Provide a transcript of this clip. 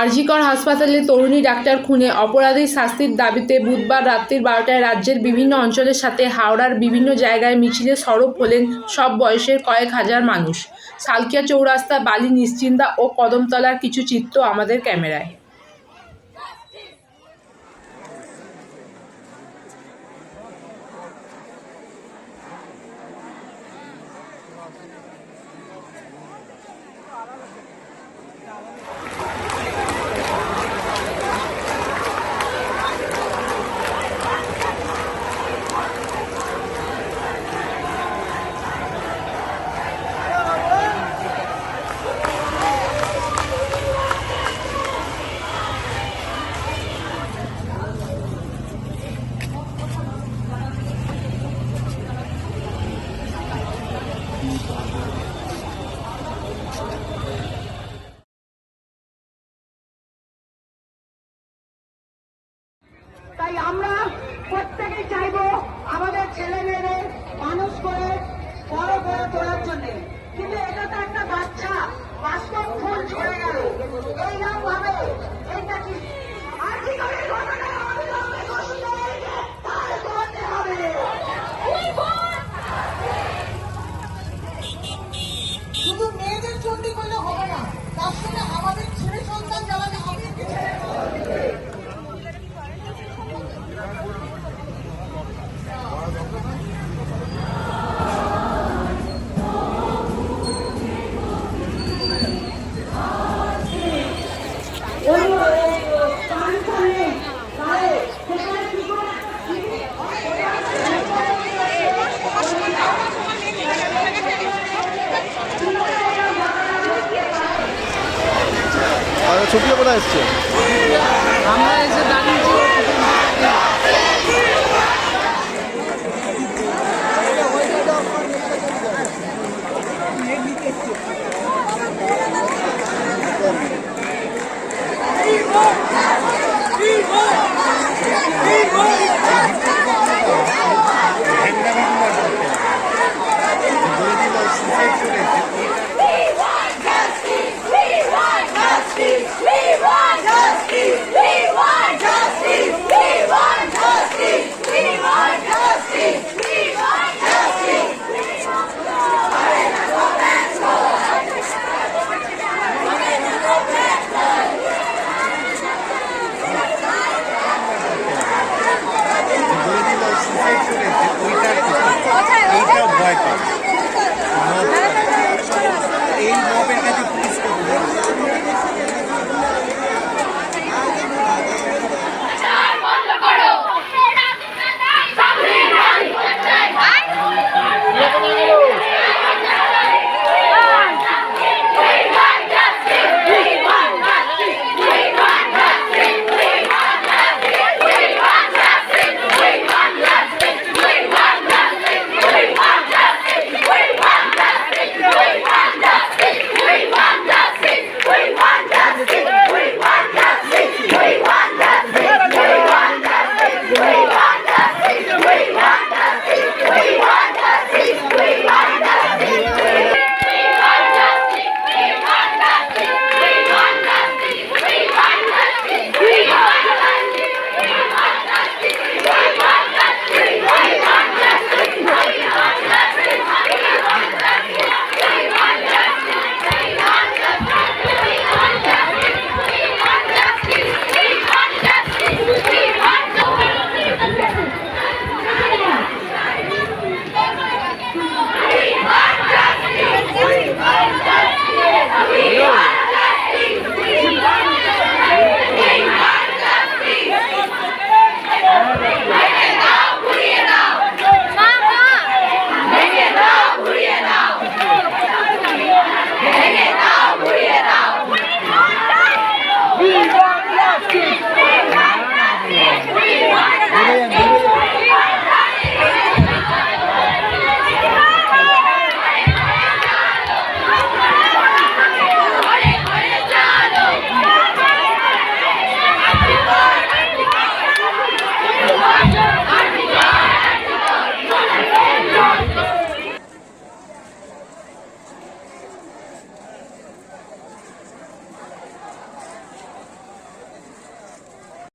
আরজিকর হাসপাতালে তরুণী ডাক্তার খুনে। অপরাধী শাস্তির দাবিতে বুধবার রাত্রির বারোটায় রাজ্যের বিভিন্ন অঞ্চলের সাথে হাওড়ার বিভিন্ন জায়গায় মিছিলে সরব হলেন সব বয়সের কয়েক হাজার মানুষ। সালকিয়া চৌরাস্তা, বালি, নিশ্চিন্দা ও কদমতলার কিছু চিত্র আমাদের ক্যামেরায়। তাই আমরা প্রত্যেকেই চাইব আমাদের ছেলে মেয়েদের মানুষ করে বড় করে তোলার জন্য। কিন্তু এটা তো একটা বাচ্চা বাস্তব ফুল ঝরে গেল। এইরকম ভাবে এটা কি? আর করে ঘটনা শুধু মেয়েদের চণ্ডী করলে হবে না তার সঙ্গে আমাদের ছেলে সন্তান যারা ছুটিয়ে কোথায় এসছে আমরা এসে